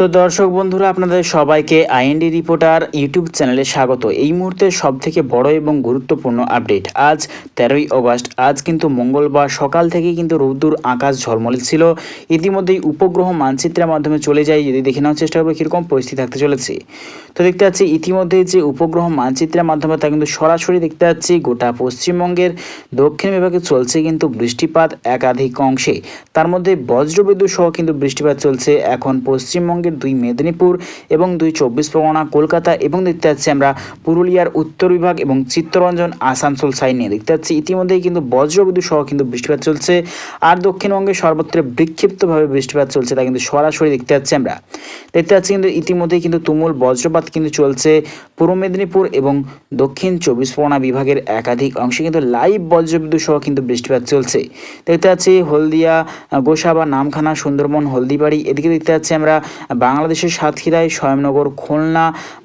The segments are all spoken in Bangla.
তো দর্শক বন্ধুরা, আপনাদের সবাইকে আইএনডি রিপোর্টার ইউটিউব চ্যানেলে স্বাগত। এই মুহূর্তে সব থেকে বড় এবং গুরুত্বপূর্ণ আপডেট। আজ তেরোই অগস্ট, আজ কিন্তু মঙ্গলবার সকাল থেকে কিন্তু রৌদ্র আকাশ ঝলমলে ছিল। ইতিমধ্যেই উপগ্রহ মানচিত্রের মাধ্যমে চলে যায়। যদি দেখে নেওয়ার চেষ্টা করব, কীরকম পরিস্থিতি থাকতে চলেছে। তো দেখতে পাচ্ছি, ইতিমধ্যে যে উপগ্রহ মানচিত্রের মাধ্যমে তা কিন্তু সরাসরি দেখতে পাচ্ছি, গোটা পশ্চিমবঙ্গের দক্ষিণ বিভাগে চলছে কিন্তু বৃষ্টিপাত একাধিক অংশে। তার মধ্যে বজ্রবিদ্যুৎ সহ কিন্তু বৃষ্টিপাত চলছে। এখন পশ্চিমবঙ্গের দুই মেদিনীপুর এবং দুই চব্বিশ পরগনা, কলকাতা এবং দেখতে পাচ্ছি আমরা পুরুলিয়ার উত্তর বিভাগ এবং চিত্তরঞ্জন, আসানসোল সাইড নিয়ে। দেখতে পাচ্ছি ইতিমধ্যেই কিন্তু বজ্রবিদ্যুৎ সহ কিন্তু বৃষ্টিপাত চলছে আর দক্ষিণবঙ্গে সর্বত্র বিক্ষিপ্তভাবে বৃষ্টিপাত চলছে তা কিন্তু সরাসরি দেখতে পাচ্ছি আমরা। দেখতে পাচ্ছি কিন্তু ইতিমধ্যেই কিন্তু তুমুল বজ্রপাত কিন্তু চলছে পূর্ব মেদিনীপুর এবং দক্ষিণ চব্বিশ পরগনা বিভাগের একাধিক অংশে কিন্তু লাইভ বজ্রবিদ্যুৎ সহ কিন্তু বৃষ্টিপাত চলছে। দেখতে পাচ্ছি হলদিয়া, গোসাবা, নামখানা, সুন্দরবন, হলদিবাড়ি, এদিকে দেখতে পাচ্ছি আমরা বাংলাদেশের সাতক্ষীরায় স্বয়ংনগর, খুলনা,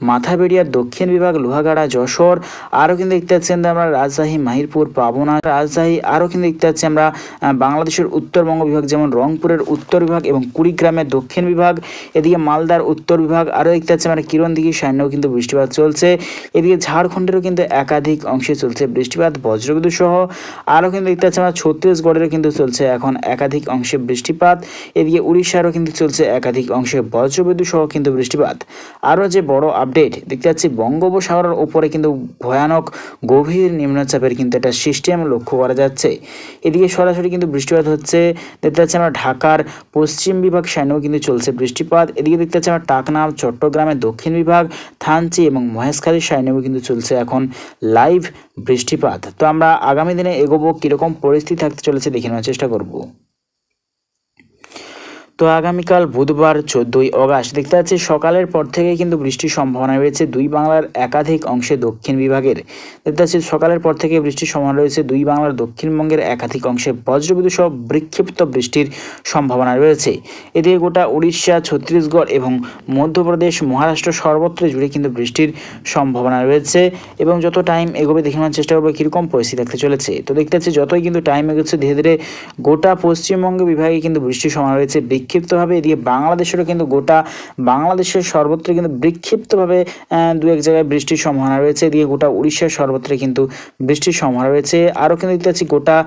মাথাবেড়িয়া, দক্ষিণ বিভাগ, লোহাগাড়া, যশোর, আরও কিন্তু দেখতে পাচ্ছি আমরা রাজশাহী, মাহিরপুর, পাবনা, রাজশাহী, আরও কিন্তু দেখতে পাচ্ছি আমরা বাংলাদেশের উত্তরবঙ্গ বিভাগ যেমন রংপুরের উত্তর বিভাগ এবং কুড়িগ্রামের দক্ষিণ বিভাগ, এদিকে মালদার উত্তর বিভাগ, আরও দেখতে পাচ্ছি আমরা কিরণদিঘি সাইনেও কিন্তু বৃষ্টিপাত চলছে। এদিকে ঝাড়খণ্ডেরও কিন্তু একাধিক অংশে চলছে বৃষ্টিপাত, বজ্রবিদ্যুৎ সহ আরও কিন্তু দেখতে পাচ্ছি আমরা ছত্তিশগড়েরও কিন্তু চলছে এখন একাধিক অংশে বৃষ্টিপাত। এদিকে উড়িষ্যারও কিন্তু চলছে একাধিক অংশে বজ্রবিদ্যুৎ সহ কিন্তু বৃষ্টিপাত। আরও যে বড় আপডেট, দেখতে পাচ্ছি বঙ্গোপসাগরের উপরে কিন্তু ভয়ানক গভীর নিম্নচাপের কিন্তু একটা সিস্টেম লক্ষ্য করা যাচ্ছে। এদিকে সরাসরি কিন্তু বৃষ্টিপাত হচ্ছে, দেখতে পাচ্ছি আমরা ঢাকার পশ্চিম বিভাগ সাইনেও কিন্তু চলছে বৃষ্টিপাত। এদিকে দেখতে পাচ্ছি আমরা টাকনা চট্টগ্রামের দক্ষিণ বিভাগ, থানচি এবং মহেশখালীর সাইনেও কিন্তু চলছে এখন লাইভ বৃষ্টিপাত। তো আমরা আগামী দিনে এগোবো, কীরকম পরিস্থিতি থাকতে চলেছে দেখে নেওয়ার চেষ্টা করব। তো আগামীকাল বুধবার চোদ্দোই অগাস্ট। দেখতে পাচ্ছি সকালের পর থেকে কিন্তু বৃষ্টির সম্ভাবনা রয়েছে দুই বাংলার একাধিক অংশে দক্ষিণ বিভাগের। দেখতে পাচ্ছি সকালের পর থেকে বৃষ্টির সম্ভাবনা রয়েছে দুই বাংলার দক্ষিণবঙ্গের একাধিক অংশে। বজ্রবিদ্যুৎ সহ বিক্ষিপ্ত বৃষ্টির সম্ভাবনা রয়েছে। এদিকে গোটা উড়িষ্যা, ছত্তিশগড় এবং মধ্যপ্রদেশ, মহারাষ্ট্র সর্বত্র জুড়ে কিন্তু বৃষ্টির সম্ভাবনা রয়েছে এবং যত টাইম এগোবে দেখে নেওয়ার চেষ্টা করব কীরকম পরিস্থিতি থাকতে চলেছে। তো দেখতে পাচ্ছি যতই কিন্তু টাইম এগোচ্ছে, ধীরে ধীরে গোটা পশ্চিমবঙ্গ বিভাগে কিন্তু বৃষ্টির সম্ভাবনা রয়েছে। বিক্ষিপ্তভাবে এদিকে বাংলাদেশেরও কিন্তু গোটা বাংলাদেশের সর্বত্র কিন্তু বিক্ষিপ্তভাবে দু এক জায়গায় বৃষ্টির সম্ভাবনা রয়েছে। এদিকে গোটা উড়িষ্যার সর্বত্র কিন্তু বৃষ্টির সম্ভাবনা রয়েছে। আরও কিন্তু দেখতে পাচ্ছি গোটা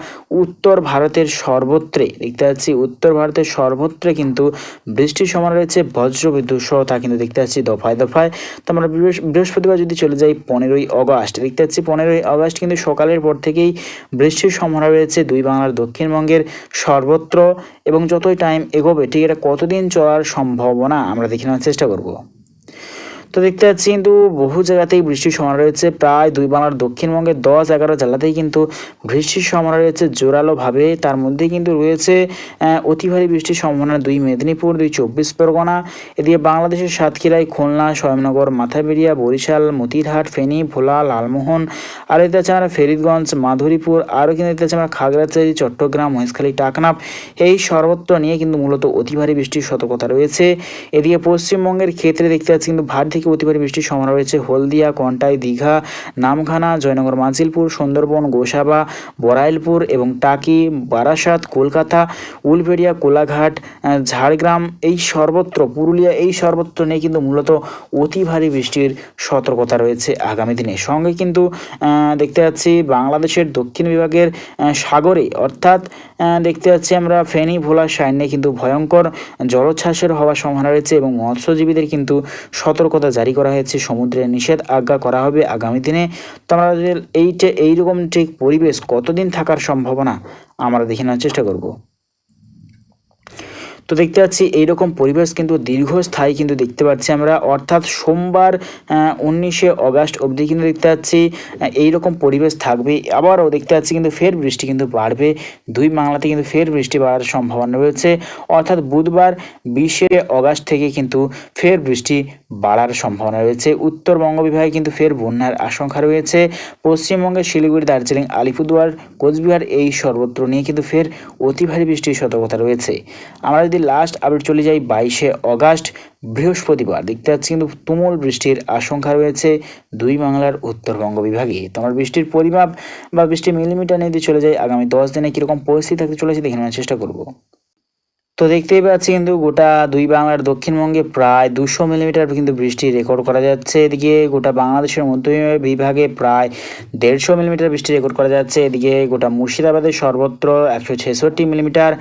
উত্তর ভারতের সর্বত্রে, দেখতে পাচ্ছি উত্তর ভারতের সর্বত্রে কিন্তু বৃষ্টির সম্ভাবনা রয়েছে। বজ্রবিদ্যুৎ সহ তা কিন্তু দেখতে পাচ্ছি দফায় দফায়। তো আমরা বৃহস্প- বৃহস্পতিবার যদি চলে যাই পনেরোই অগস্ট, দেখতে পাচ্ছি পনেরোই অগস্ট কিন্তু সকালের পর থেকেই বৃষ্টির সম্ভাবনা রয়েছে দুই বাংলার দক্ষিণবঙ্গের সর্বত্র এবং যতই টাইম এগোবে ঠিক এটা কতদিন চলার সম্ভাবনা আমরা দেখে নেওয়ার চেষ্টা করব? তো দেখতে পাচ্ছি কিন্তু বহু জায়গাতেই বৃষ্টির সম্ভাবনা রয়েছে। প্রায় দুই বাংলার দক্ষিণবঙ্গের দশ এগারো জেলাতেই কিন্তু বৃষ্টির সম্ভাবনা রয়েছে জোরালোভাবে। তার মধ্যে কিন্তু রয়েছে অতি ভারী বৃষ্টির সম্ভাবনা দুই মেদিনীপুর, দুই চব্বিশ পরগনা। এদিকে বাংলাদেশের সাতক্ষীরায় খুলনা স্বয়ংনগর মাথাবেড়িয়া, বরিশাল, মতিরহাট, ফেনী, ভোলা, লালমোহন। আর এতে আছে আমরা ফেরিদগঞ্জ, মাধুরীপুর। আরও কিন্তু এতে আছে আমরা খাগড়াছড়ি, চট্টগ্রাম, মহেশখালী টাকনাপ এই সর্বত্র নিয়ে কিন্তু মূলত অতি ভারী বৃষ্টির সতর্কতা রয়েছে। এদিকে পশ্চিমবঙ্গের ক্ষেত্রে দেখতে পাচ্ছি কিন্তু ভারী থেকে অতি ভারী বৃষ্টির সম্ভাবনা রয়েছে হলদিয়া, কন্টাই, দীঘা, নামখানা, জয়নগর মাঝিলপুর সুন্দরবন, গোসাবা বরাইলপুর এবং টাকি, বারাসাত, কলকাতা, উলবেড়িয়া, কোলাঘাট ঝাড়গ্রাম, এই সর্বত্র, পুরুলিয়া, এই সর্বত্র নিয়ে কিন্তু মূলত অতি ভারী বৃষ্টির সতর্কতা রয়েছে আগামী দিনে। সঙ্গে কিন্তু দেখতে পাচ্ছি বাংলাদেশের দক্ষিণ বিভাগের সাগরে, অর্থাৎ দেখতে পাচ্ছি আমরা ফেনী, ভোলা সাইনে কিন্তু ভয়ঙ্কর জলোচ্ছ্বাসের হওয়ার সম্ভাবনা রয়েছে এবং মৎস্যজীবীদের কিন্তু সতর্কতা জারি করা হয়েছে সমুদ্রে নিষেধ আজ্ঞা করা হবে আগামী দিনে। তো আমরা এইটা এইরকম ঠিক পরিবেশ কতদিন থাকার সম্ভাবনা, আমরা দেখে নেওয়ার চেষ্টা করব। তো দেখতে পাচ্ছি এইরকম পরিবেশ কিন্তু দীর্ঘস্থায়ী কিন্তু দেখতে পাচ্ছি আমরা। অর্থাৎ সোমবার উনিশে অগাস্ট অবধি কিন্তু দেখতে পাচ্ছি এইরকম পরিবেশ থাকবে। আবারও দেখতে পাচ্ছি কিন্তু ফের বৃষ্টি কিন্তু বাড়বে। দুই বাংলাতে কিন্তু ফের বৃষ্টি বাড়ার সম্ভাবনা রয়েছে। অর্থাৎ বুধবার বিশে অগাস্ট থেকে কিন্তু ফের বৃষ্টি বাড়ার সম্ভাবনা রয়েছে। উত্তরবঙ্গ বিভাগে কিন্তু ফের বন্যার আশঙ্কা রয়েছে। পশ্চিমবঙ্গের শিলিগুড়ি, দার্জিলিং, আলিপুরদুয়ার, কোচবিহার এই সর্বত্র নিয়ে কিন্তু ফের অতি ভারী বৃষ্টির সতর্কতা রয়েছে। আমরা যদি লাস্ট আপডেট চলে যাই বাইশে অগাস্ট। বৃহস্পতিবার দেখতে পাচ্ছি কিন্তু তুমুল বৃষ্টির আশঙ্কা রয়েছে দুই বাংলার উত্তরবঙ্গ বিভাগে। তোমার বৃষ্টির পরিমাপ বা বৃষ্টির মিলিমিটার নিয়ে যদি চলে যায়, আগামী দশ দিনে কীরকম পরিস্থিতি থাকতে চলেছে দেখে নেওয়ার চেষ্টা করব। তো দেখতেই পাচ্ছি কিন্তু গোটা দুই বাংলার দক্ষিণবঙ্গে প্রায় দুশো মিলিমিটার কিন্তু বৃষ্টি রেকর্ড করা যাচ্ছে। এদিকে গোটা বাংলাদেশের মধ্য বিভাগে প্রায় দেড়শো মিলিমিটার বৃষ্টি রেকর্ড করা যাচ্ছে। এদিকে গোটা মুর্শিদাবাদের সর্বত্র একশো ছেষট্টি মিলিমিটার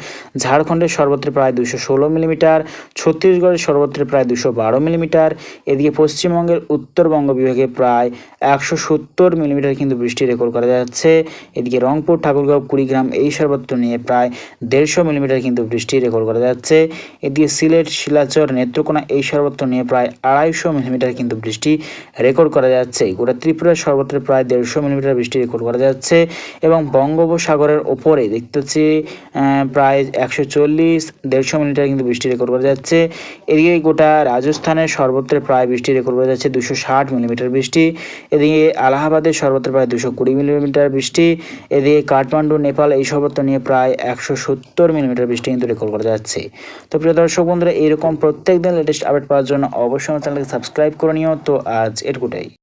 ঝাড়খণ্ডের সর্বত্র প্রায় দুশো ষোলো মিলিমিটার ছত্তিশগড়ের সর্বত্র প্রায় দুশো বারো মিলিমিটার, এদিকে পশ্চিমবঙ্গের উত্তরবঙ্গ বিভাগে প্রায় একশো সত্তর মিলিমিটার কিন্তু বৃষ্টি রেকর্ড করা যাচ্ছে। এদিকে রংপুর, ঠাকুরগাঁও, কুড়িগ্রাম এই সর্বত্র নিয়ে প্রায় দেড়শো মিলিমিটার কিন্তু বৃষ্টি রেকর্ড করা যাচ্ছে। এদিকে সিলেট শিলাচর নেত্রকোনা এই সর্বত্র নিয়ে প্রায় আড়াইশো মিলিমিটার কিন্তু বৃষ্টি রেকর্ড করা যাচ্ছে। গোটা ত্রিপুরার সর্বত্র প্রায় দেড়শো মিলিমিটার বৃষ্টি রেকর্ড করা যাচ্ছে এবং বঙ্গোপসাগরের ওপরে দেখতে আহ, প্রায় একশো চল্লিশ দেড়শো মিলিমিটার কিন্তু বৃষ্টি রেকর্ড করা যাচ্ছে। এদিকে গোটা রাজস্থানের সর্বত্র প্রায় বৃষ্টি রেকর্ড করা যাচ্ছে দুশো ষাট মিলিমিটার বৃষ্টি। এদিকে আলাহাবাদের সর্বত্র প্রায় দুশো কুড়ি মিলিমিটার বৃষ্টি। এদিকে কাঠমান্ডু নেপাল এই সর্বত্র নিয়ে প্রায় একশো সত্তর মিলিমিটার বৃষ্টি কিন্তু রেকর্ড করা যাচ্ছে। তো প্রিয় দর্শক বন্ধুরা, এরকম প্রত্যেকদিন লেটেস্ট আপডেট পাওয়ার জন্য অবশ্যই আমার চ্যানেলকে সাবস্ক্রাইব করে নিও। তো আজ এটুকুটাই।